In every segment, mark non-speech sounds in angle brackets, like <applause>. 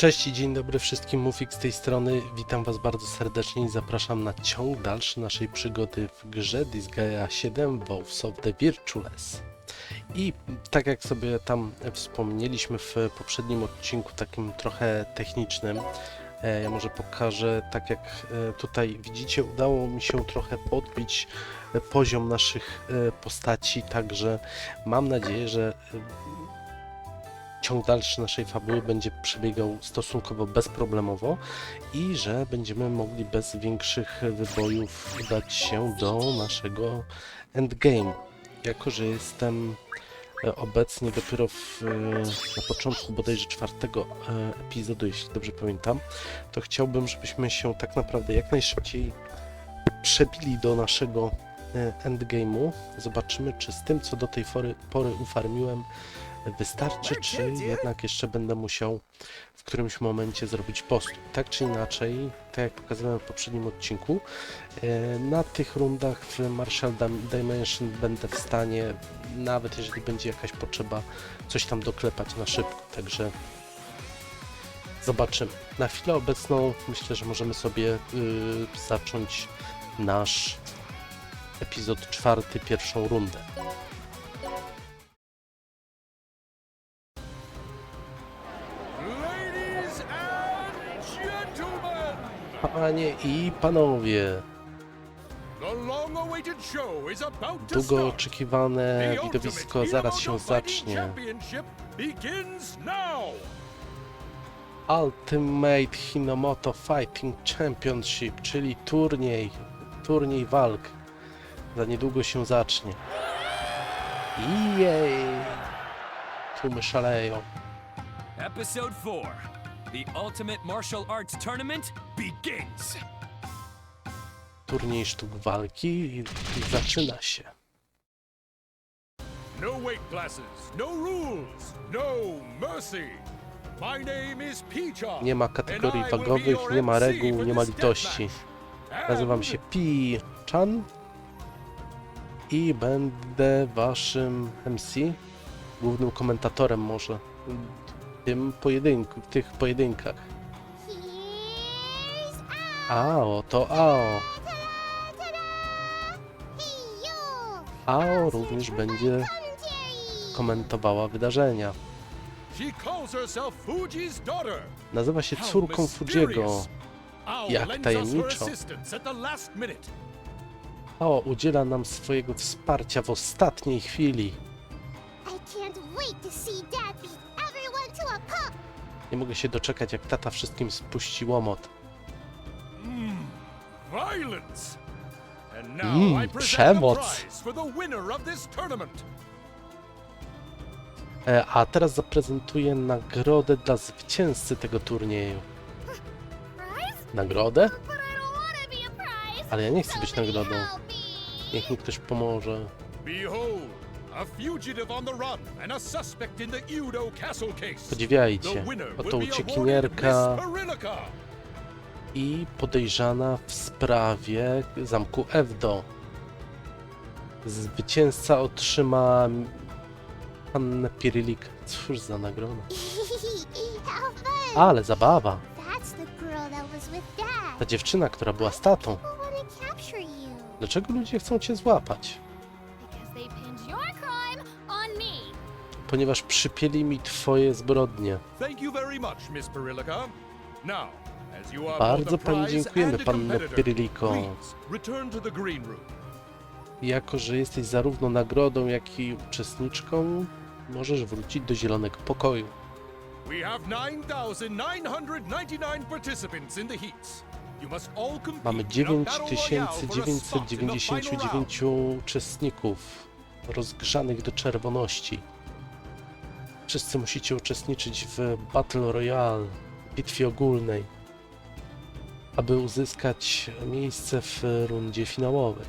Cześć i dzień dobry wszystkim, Mufik z tej strony. Witam Was bardzo serdecznie i zapraszam na ciąg dalszy naszej przygody w grze Disgaea 7 Wolves of the Virtueless. I tak jak sobie tam wspomnieliśmy w poprzednim odcinku, takim trochę technicznym, e, ja może pokażę, tak jak e, tutaj widzicie, udało mi się trochę podbić e, poziom naszych postaci, także mam nadzieję, że ciąg dalszy naszej fabuły będzie przebiegał stosunkowo bezproblemowo i że będziemy mogli bez większych wybojów udać się do naszego endgame. Jako, że jestem e, obecnie dopiero w, e, na początku bodajże czwartego e, epizodu, jeśli dobrze pamiętam, to chciałbym, żebyśmy się tak naprawdę jak najszybciej przebili do naszego endgame'u. Zobaczymy, czy z tym, co do tej pory, pory ufarmiłem, wystarczy, czy jednak jeszcze będę musiał w którymś momencie zrobić postój. Tak czy inaczej, tak jak pokazałem w poprzednim odcinku, e, na tych rundach w Marshall Dim- Dimension będę w stanie, nawet jeżeli będzie jakaś potrzeba, coś tam doklepać na szybko, także zobaczymy. Na chwilę obecną myślę, że możemy sobie y, zacząć nasz epizod czwarty, pierwszą rundę. Panie i panowie, długo oczekiwane widowisko zaraz się zacznie. Ultimate Hinomoto Fighting Championship, czyli turniej, turniej walk. Za niedługo się zacznie. Jej! Tłumy szaleją. Episode 4 The Ultimate Martial Arts Tournament begins! Turniej sztuk walki i zaczyna się. No weight classes, no rules, no mercy. My name is Peter. Nie ma kategorii wagowych, nie ma reguł, nie ma litości. Nazywam się Pi Chan i będę waszym MC, głównym komentatorem może tym pojedynku, w tych pojedynkach. Ao, to Ao. Ao również będzie komentowała wydarzenia. Nazywa się córką Fujiego. Jak tajemniczo. Ao udziela nam swojego wsparcia w ostatniej chwili. I can't wait to see Dad Nie mogę się doczekać, jak tata wszystkim spuści łomot. Violence. And now Mm, I present przemoc. the prize for the winner of this tournament. E, a teraz zaprezentuję nagrodę dla zwycięzcy tego turnieju. Prize? Nagrodę? But I don't want to be a prize. Ale ja nie chcę być Somebody nagrodą. help me. Niech mi ktoś pomoże. Behold, a fugitive on the run and a suspect in the Udo Castle case. Podziwiajcie. The winner Oto will be awarded uciekinierka i podejrzana w sprawie zamku Evdo. Zwycięzca otrzyma Annę Pirylik. Cóż za nagroda. <laughs> Ale zabawa. Ta dziewczyna, która była z tatą. People want to capture you Dlaczego ludzie chcą cię złapać? Ponieważ przypieli mi twoje zbrodnie. Bardzo pani dziękujemy, panno room. Jako, że jesteś zarówno nagrodą, jak i uczestniczką, możesz wrócić do zielonego pokoju. We have 9,999 participants in the heats. You must all compete Mamy in a battle royale for a spot in the final 9999 uczestników rozgrzanych do czerwoności. Wszyscy musicie uczestniczyć w Battle Royale, bitwie ogólnej, aby uzyskać miejsce w rundzie finałowej.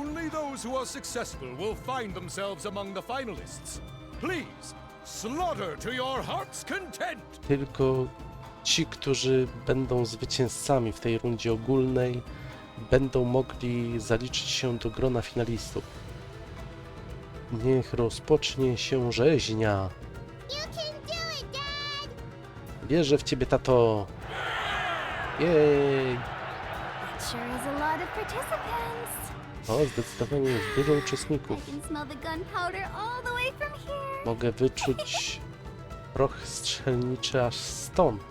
Only those who are successful will find themselves among the finalists. Please, slaughter to your heart's content. Tylko ci, którzy będą zwycięzcami w tej rundzie ogólnej, będą mogli zaliczyć się do grona finalistów. Niech rozpocznie się rzeźnia. Wierzę w ciebie, tato. Jej. O, zdecydowanie jest dużo uczestników. Mogę wyczuć proch strzelniczy aż stąd.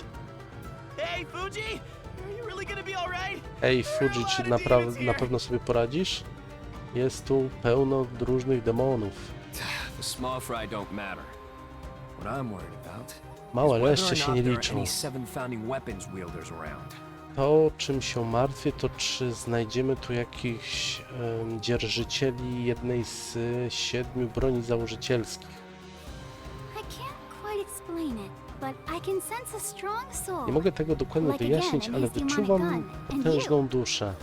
Ej, Fuji, czy naprawdę na pewno sobie poradzisz? Jest tu pełno różnych demonów. The small fry don't matter. What I'm worried about Małe or się not nie there are liczą. any seven founding weapons wielders around. To, czym się martwię, to czy znajdziemy tu jakichś em, dzierżycieli jednej z siedmiu broni założycielskich. Nie mogę tego dokładnie wyjaśnić, ale wyczuwam potężną duszę.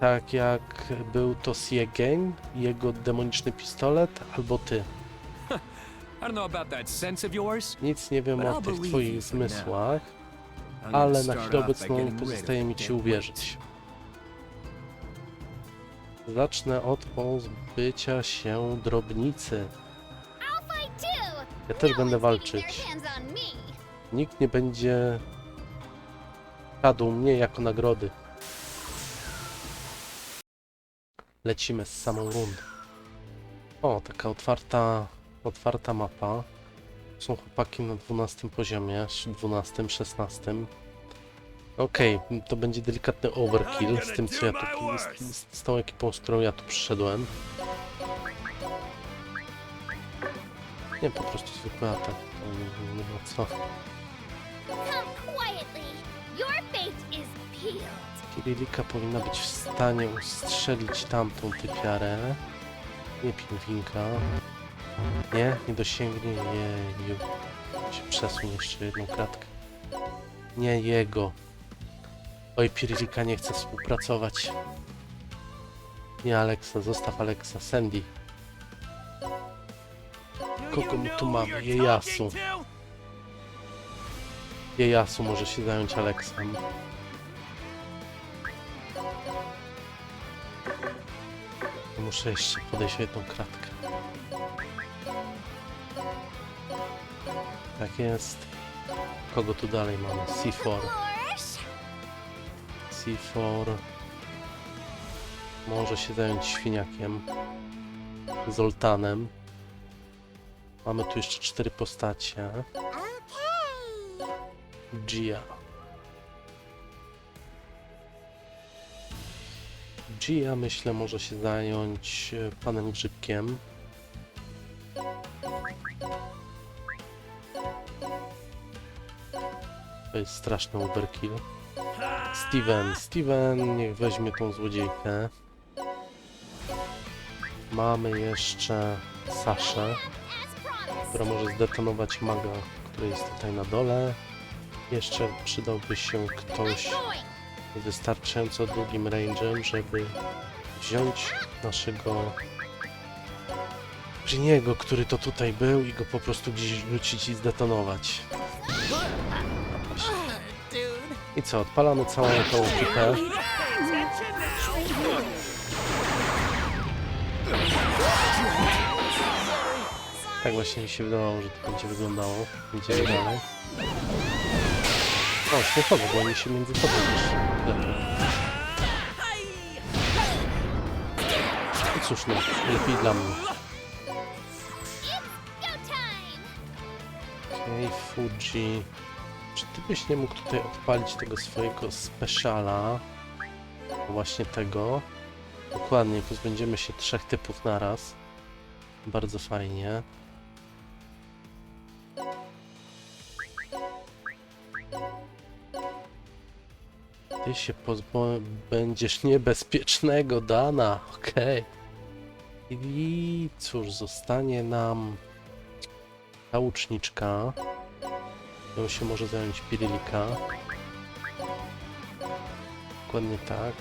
Tak jak był to Siegen, jego demoniczny pistolet, albo ty. <laughs> Nic nie wiem o tych twoich zmysłach, ale na chwilę obecną pozostaje mi ci uwierzyć. Zacznę od pozbycia się drobnicy. Ja też No będę walczyć. Nikt nie będzie kradł mnie jako nagrody. Lecimy z samą rundę. O, taka otwarta, otwarta mapa. Są chłopaki na 12 poziomie, 12, 16. Okej, to będzie delikatny overkill z tym, co ja tu, z, z, tą ekipą, z którą ja tu przyszedłem. Nie, po prostu zwykły atak, nie, nie ma co. Come quietly. Your fate is peeled. Kirilika powinna być w stanie ustrzelić tamtą typiarę. Nie pingwinka. Nie, nie dosięgnie jeju. Się przesuń jeszcze jedną kratkę. Nie jego. Oj, Pirilika nie chce współpracować. Nie Alexa, zostaw Alexa. Sandy. Kogo my tu mamy? Jejasu. Jejasu może się zająć Aleksem. Muszę jeszcze podejść o jedną kratkę. Tak jest. Kogo tu dalej mamy? C4. Flourish. C4. Może się zająć świniakiem. Zoltanem. Mamy tu jeszcze cztery postacie. Gia. Gia myślę może się zająć e, panem Grzybkiem. To jest straszny overkill. Steven, Steven niech weźmie tą złodziejkę. Mamy jeszcze Saszę, która może zdetonować maga, który jest tutaj na dole. Jeszcze przydałby się ktoś wystarczająco długim range'em, żeby wziąć naszego Briniego, który to tutaj był i go po prostu gdzieś rzucić i zdetonować. I co, odpalamy całą tą ekipę. Tak właśnie mi się wydawało, że to będzie wyglądało. Idziemy dalej. O, śmiechowo, bo oni się między sobą. I cóż no, lepiej dla mnie. Okej, Fuji. Czy ty byś nie mógł tutaj odpalić tego swojego speciala? Właśnie tego. Dokładnie, pozbędziemy się trzech typów naraz. Bardzo fajnie. Ty się pozbędziesz <laughs> niebezpiecznego Dana, okej. I cóż, zostanie nam ta łuczniczka. Ją się może zająć Pirilika. Dokładnie tak.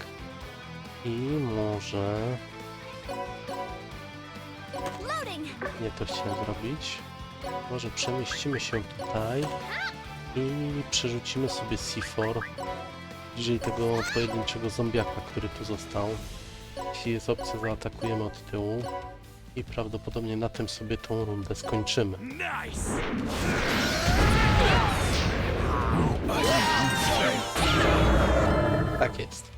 I może... Nie to chciałem zrobić. Może przemieścimy się tutaj i przerzucimy sobie C4 bliżej tego pojedynczego zombiaka, który tu został. Jeśli jest opcja, zaatakujemy od tyłu. I prawdopodobnie na tym sobie tą rundę skończymy. Tak jest.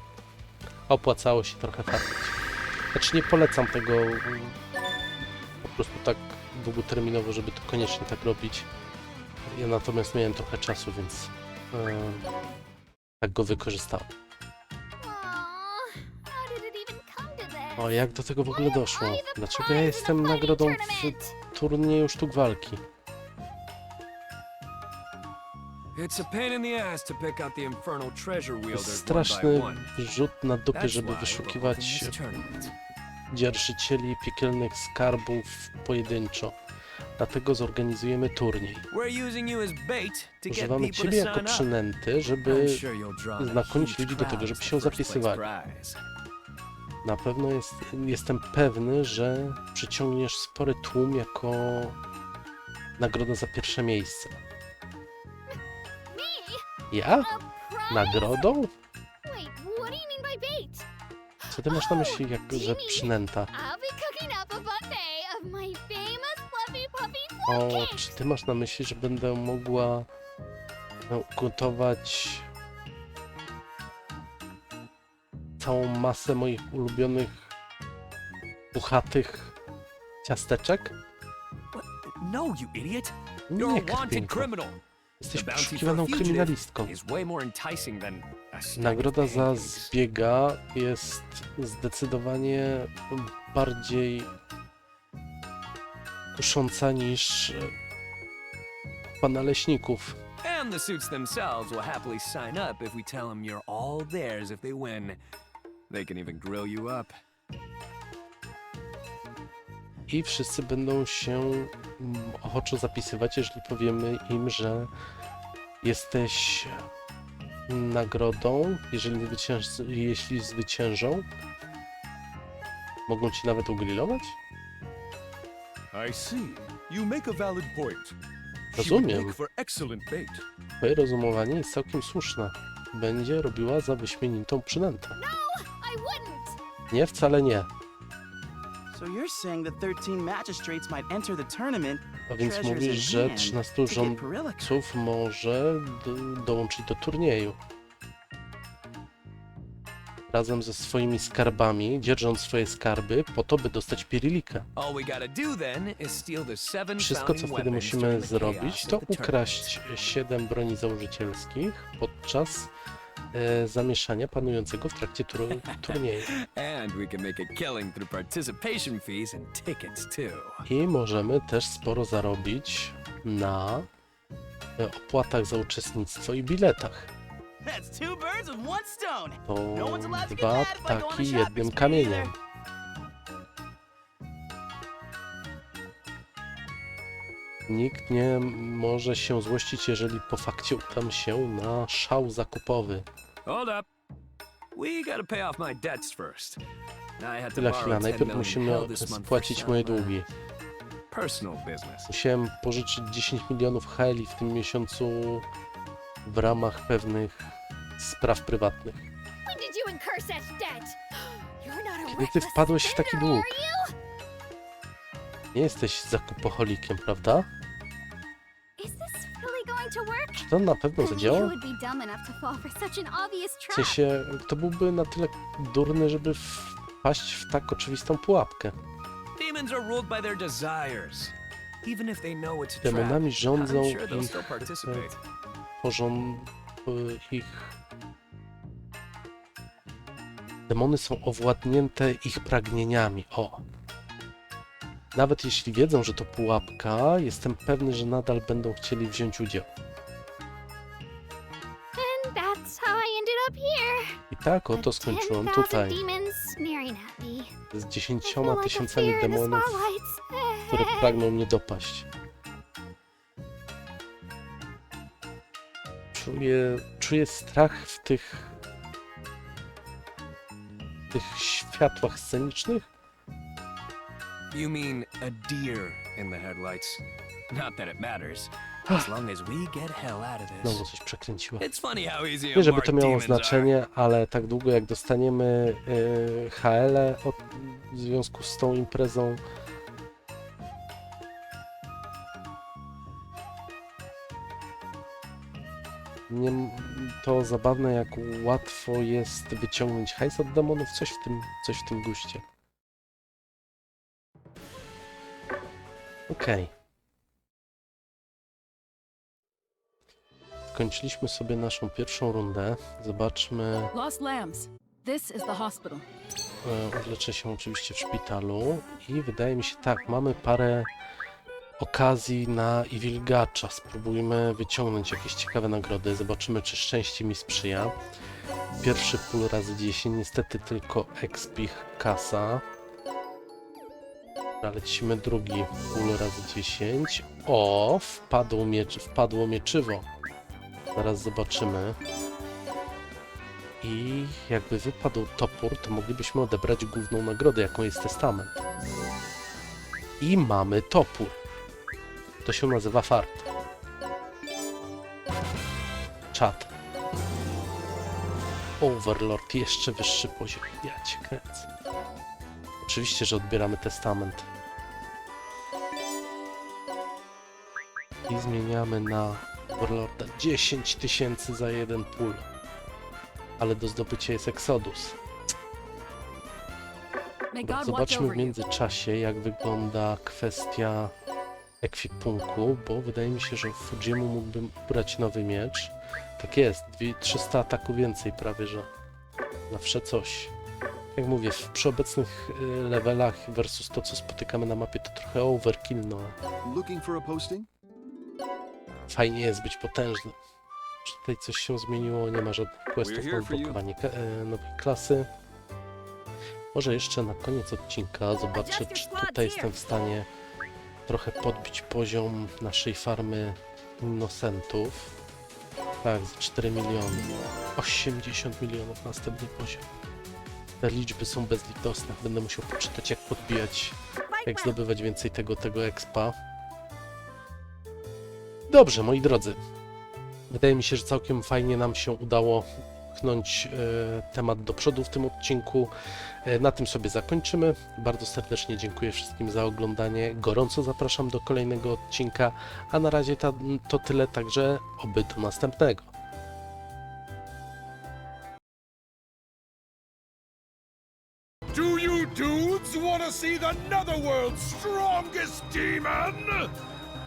Opłacało się trochę farmić. Znaczy nie polecam tego mm, po prostu tak długoterminowo, żeby to koniecznie tak robić. Ja natomiast miałem trochę czasu, więc e, tak go this? O, jak do tego w ogóle doszło? Dlaczego ja jestem nagrodą w turnieju sztuk walki? Jest straszny rzut na dupie, That's żeby wyszukiwać dzierżycieli piekielnych skarbów pojedynczo. Dlatego zorganizujemy turniej. Używamy ciebie jako przynęty, żeby huge ludzi do tego, żeby się zapisywali. na pewno jest, jestem pewny, że przyciągniesz spory tłum jako nagroda za pierwsze miejsce. Ja? Nagrodą? Co ty masz na myśli, jak, że przynęta? O, czy ty masz na myśli, że będę mogła no, gotować całą masę moich ulubionych puchatych ciasteczek? No, you idiot! Nie, criminal. Jesteś poszukiwaną kryminalistką. Nagroda za zbiega jest zdecydowanie bardziej kusząca niż e, pana leśników. And the suits themselves will happily sign up if we tell them you're all theirs if they win. They can even grill you up. I wszyscy będą się mm, ochoczo zapisywać, jeżeli powiemy im, że jesteś nagrodą, jeżeli, zwycięż, jeśli zwyciężą. Mogą ci nawet ugrillować? I see. You make a valid point. She would Rozumiem. make for excellent bait. Twoje rozumowanie jest całkiem słuszne. Będzie robiła za wyśmienitą przynętę. I wouldn't. Nie, wcale nie. So you're saying that 13 magistrates might enter the tournament, A więc treasures mówisz, in że hand, 13 to get rządców może do, dołączyć do turnieju. Razem ze swoimi skarbami, dzierżąc swoje skarby, po to, by dostać Pirilikę. Wszystko, co wtedy musimy zrobić, to ukraść 7 broni założycielskich podczas e, zamieszania panującego w trakcie tur <laughs> turnieju. I możemy też sporo zarobić na e, opłatach za uczestnictwo i biletach. To No one's allowed to get dwa mad if I go on a ptaki shopping jednym spree kamieniem. either. Nikt nie może się złościć, jeżeli po fakcie udam się na szał zakupowy. Hold up. We gotta pay off my debts first. I had to Chwila, borrow chwila. 10 Najpierw million musimy spłacić moje uh, długi. Personal business. Musiałem pożyczyć 10 milionów heli w tym miesiącu w ramach pewnych spraw prywatnych. <gasps> Kiedy ty wpadłeś w taki dług? Nie jesteś zakupoholikiem, prawda? Going to? To na pewno zadziała? to W sensie, kto byłby na tyle durny, żeby wpaść w tak oczywistą pułapkę? Demons are ruled by their Demony są owładnięte ich pragnieniami. O! Nawet jeśli wiedzą, że to pułapka, jestem pewny, że nadal będą chcieli wziąć udział. I tak oto skończyłem 10,000 tutaj, z dziesięcioma tysiącami demonów, które <laughs> pragną mnie dopaść. Czuję, czuję strach w tych tych światłach scenicznych. You mean a deer in the headlights? Not that it matters. As long as we get hell out of Znowu this. coś przekręciło. It's funny how easy Nie, żeby to miało znaczenie, ale tak długo jak dostaniemy y, HL od, w związku z tą imprezą, nie to zabawne, jak łatwo jest wyciągnąć hajs od demonów, coś w tym, coś w tym guście. Okej. Skończyliśmy sobie naszą pierwszą rundę. Zobaczmy. Lost Lambs. This is the hospital. E, Odleczę się oczywiście w szpitalu i wydaje mi się tak, mamy parę okazji na i wilgacza. Spróbujmy wyciągnąć jakieś ciekawe nagrody. Zobaczymy, czy szczęście mi sprzyja. Pierwszy pól razy 10, niestety tylko expich kasa. Lecimy drugi pól razy 10. O, wpadło, miecz, wpadło mieczywo. Zaraz zobaczymy. I jakby wypadł topór, to moglibyśmy odebrać główną nagrodę, jaką jest testament. I mamy topór. To się nazywa fart. Czat. Overlord, jeszcze wyższy poziom. Ja cię kręcę. Oczywiście, że odbieramy testament. I zmieniamy na Overlorda 10 tysięcy za jeden pól ale do zdobycia jest Exodus. Zobaczmy w międzyczasie, jak wygląda kwestia ekwipunku, bo wydaje mi się, że Fujimu mógłbym ubrać nowy miecz. Tak jest, dwie- 300 ataku więcej prawie, że zawsze coś. Jak mówię, w, przy obecnych y, levelach versus to, co spotykamy na mapie, to trochę overkill, no. Looking for a posting? Fajnie jest być potężnym. Czy tutaj coś się zmieniło? Nie ma żadnych questów na odblokowanie e, nowej klasy. Może jeszcze na koniec odcinka zobaczę, czy tutaj jestem w stanie trochę podbić poziom naszej farmy innocentów. Tak, za 4 miliony. 80 milionów następny poziom. Te liczby są bezlitosne. Będę musiał poczytać, jak podbijać, jak zdobywać więcej tego, tego expa. Dobrze, moi drodzy. Wydaje mi się, że całkiem fajnie nam się udało pchnąć e, temat do przodu w tym odcinku. E, na tym sobie zakończymy. Bardzo serdecznie dziękuję wszystkim za oglądanie. Gorąco zapraszam do kolejnego odcinka, a na razie to tyle, także oby do następnego. Do you dudes want to see strongest demon?